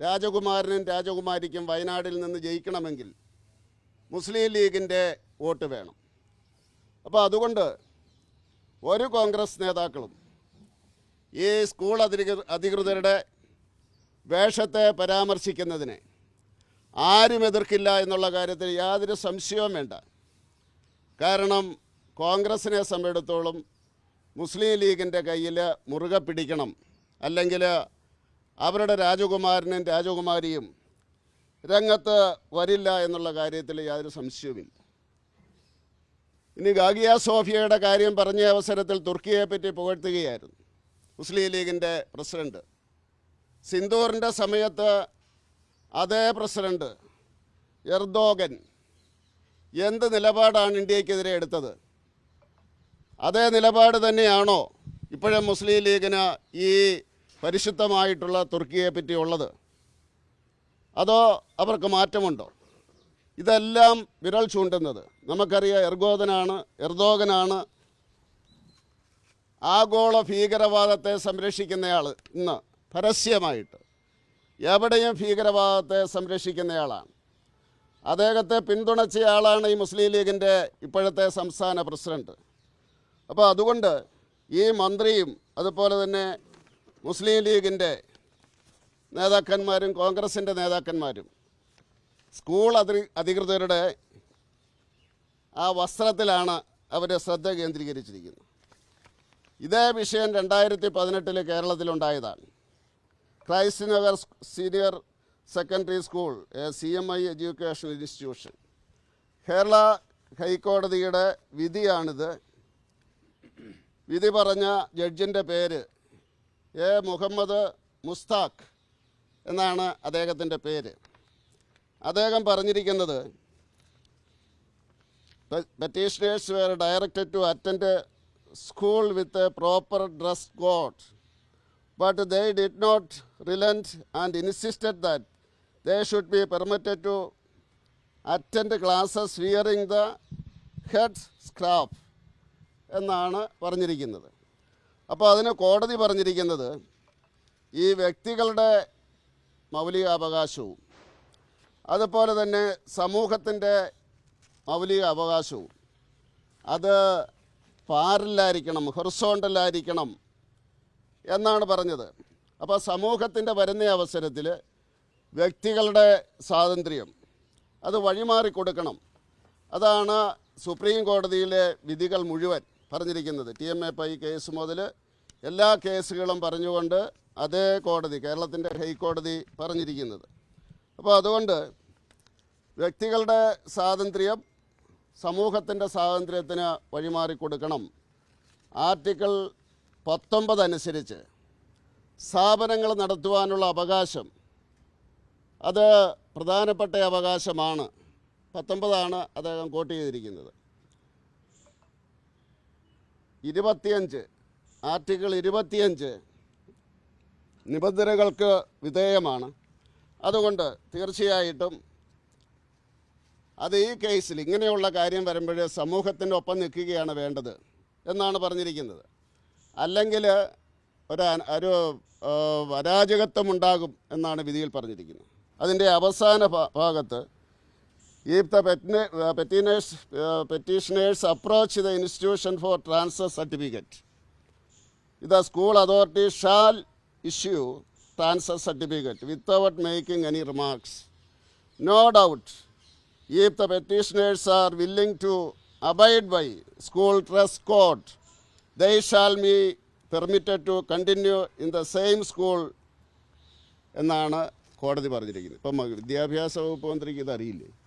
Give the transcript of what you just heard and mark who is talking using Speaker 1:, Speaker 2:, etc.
Speaker 1: രാജകുമാരനും രാജകുമാരിക്കും വയനാടിൽ നിന്ന് ജയിക്കണമെങ്കിൽ മുസ്ലിം ലീഗിന്റെ വോട്ട് വേണം. അപ്പോൾ അതുകൊണ്ട് ഒരു കോൺഗ്രസ് നേതാക്കളും ഈ സ്കൂൾ അധികൃ അധികൃതരുടെ വേഷത്തെ പരാമർശിക്കുന്നതിനെ ആരും എതിർക്കില്ല എന്നുള്ള കാര്യത്തിൽ യാതൊരു സംശയവും വേണ്ട. കാരണം കോൺഗ്രസിനെ സംബന്ധിച്ചിടത്തോളം മുസ്ലിം ലീഗിന്റെ കയ്യിൽ മുറുകെ പിടിക്കണം. അല്ലെങ്കിൽ അവരുടെ രാജകുമാരനും രാജകുമാരിയും രംഗത്ത് വരില്ല എന്നുള്ള കാര്യത്തിൽ യാതൊരു സംശയവുമില്ല. ഇനി ഗാഗിയ സോഫിയയുടെ കാര്യം പറഞ്ഞ അവസരത്തിൽ തുർക്കിയെ പറ്റി പുകഴ്ത്തുകയായിരുന്നു മുസ്ലിം ലീഗിന്റെ പ്രസിഡന്റ്. സിന്ദൂറിന്റെ സമയത്ത് അതേ പ്രസിഡന്റ് എർദോഗൻ എന്ത് നിലപാടാണ് ഇന്ത്യക്കെതിരെ എടുത്തത്? അതേ നിലപാട് തന്നെയാണോ ഇപ്പോഴും മുസ്ലിം ലീഗിന് ഈ പരിശുദ്ധമായിട്ടുള്ള തുർക്കിയെ പറ്റിയുള്ളത് അതോ അവർക്ക് മാറ്റമുണ്ടോ? ഇതെല്ലാം വിരൽ ചൂണ്ടുന്നത്. നമുക്കറിയാം എർഗോദനാണ് എർദോഗനാണ് ആഗോള ഭീകരവാദത്തെ സംരക്ഷിക്കുന്നയാൾ ഇന്ന് പരസ്യമായിട്ട്. എവിടെയും ഭീകരവാദത്തെ സംരക്ഷിക്കുന്നയാളാണ്. അദ്ദേഹത്തെ പിന്തുണച്ചയാളാണ് ഈ മുസ്ലിം ലീഗിന്റെ ഇപ്പോഴത്തെ സംസ്ഥാന പ്രസിഡന്റ്. അപ്പോൾ അതുകൊണ്ട് ഈ മന്ത്രിയും അതുപോലെ തന്നെ മുസ്ലിം ലീഗിന്റെ നേതാക്കന്മാരും കോൺഗ്രസിന്റെ നേതാക്കന്മാരും സ്കൂൾ അധി അധികൃതരുടെ ആ വസ്ത്രത്തിലാണ് അവരെ ശ്രദ്ധ കേന്ദ്രീകരിച്ചിരിക്കുന്നത്. ഇതേ വിഷയം രണ്ടായിരത്തി പതിനെട്ടിൽ കേരളത്തിലുണ്ടായതാണ്. Christ Nagar senior secondary school C M I education institution. Kerala ഹൈക്കോടതിയുടെ വിധിയാണിത്. വിധി പറഞ്ഞ ജഡ്ജിന്റെ പേര് എ മുഹമ്മദ് മുസ്താഖ് എന്നാണ് അദ്ദേഹത്തിന്റെ പേര്. അദ്ദേഹം പറഞ്ഞിരിക്കുന്നത് petitioners were directed to attend school with a proper dress code but they did not relent and insisted that they should be permitted to attend classes wearing the head scarf എന്നാണ് പറഞ്ഞിരിക്കുന്നത്. അപ്പോൾ അതിന് കോടതി പറഞ്ഞിരിക്കുന്നത് ഈ വ്യക്തികളുടെ മൗലികാവകാശവും അതുപോലെ തന്നെ സമൂഹത്തിന്റെ മൗലിക അവകാശവും അത് പാരലായിരിക്കണം ഹൊറിസോണ്ടലായിരിക്കണം എന്നാണ് പറഞ്ഞത്. അപ്പോൾ സമൂഹത്തിന്റെ വരുന്ന അവസരത്തിൽ വ്യക്തികളുടെ സ്വാതന്ത്ര്യം അത് വഴിമാറി കൊടുക്കണം. അതാണ് സുപ്രീം കോടതിയിലെ വിധികൾ മുഴുവൻ. പറഞ്ഞിരിക്കുന്നത്. T M A Pai case മുതൽ എല്ലാ കേസുകളും പറഞ്ഞുകൊണ്ട് അതേ കോടതി കേരളത്തിന്റെ ഹൈക്കോടതി പറഞ്ഞിരിക്കുന്നത്. അപ്പോൾ അതുകൊണ്ട് വ്യക്തികളുടെ സ്വാതന്ത്ര്യം സമൂഹത്തിന്റെ സ്വാതന്ത്ര്യത്തിന് വഴിമാറിക്കൊടുക്കണം ആർട്ടിക്കിൾ പത്തൊമ്പത് അനുസരിച്ച് സ്ഥാപനങ്ങൾ നടത്തുവാനുള്ള അവകാശം അത് പ്രധാനപ്പെട്ട അവകാശമാണ്. പത്തൊമ്പതാണ് അദ്ദേഹം കോട്ട് ചെയ്തിരിക്കുന്നത്. ഇരുപത്തിയഞ്ച് ആർട്ടിക്കിൾ ഇരുപത്തിയഞ്ച് നിബന്ധനകൾക്ക് വിധേയമാണ്. അതുകൊണ്ട് തീർച്ചയായിട്ടും അത് ഈ കേസിൽ ഇങ്ങനെയുള്ള കാര്യം വരുമ്പോഴേ സമൂഹത്തിന്റെ ഒപ്പം നിൽക്കുകയാണ് വേണ്ടത് എന്നാണ് പറഞ്ഞിരിക്കുന്നത്. അല്ലെങ്കിൽ ഒരു ഒരു ആ, അരാജകത്വം ഉണ്ടാകും എന്നാണ് വിധിയിൽ പറഞ്ഞിരിക്കുന്നത്. അതിന്റെ അവസാന ഭാഗത്ത് if the uh, petitioners, uh, petitioners approach the institution for transfer certificate, the school authority shall issue transfer certificate without making any remarks. No doubt, if the petitioners are willing to abide by school dress code, they shall be permitted to continue in the same school എന്നാണ് കോടതി പറഞ്ഞിരിക്കുന്നത് ഇപ്പം വിദ്യാഭ്യാസ വകുപ്പ് മന്ത്രിക്ക് ഇത് അറിയില്ലേ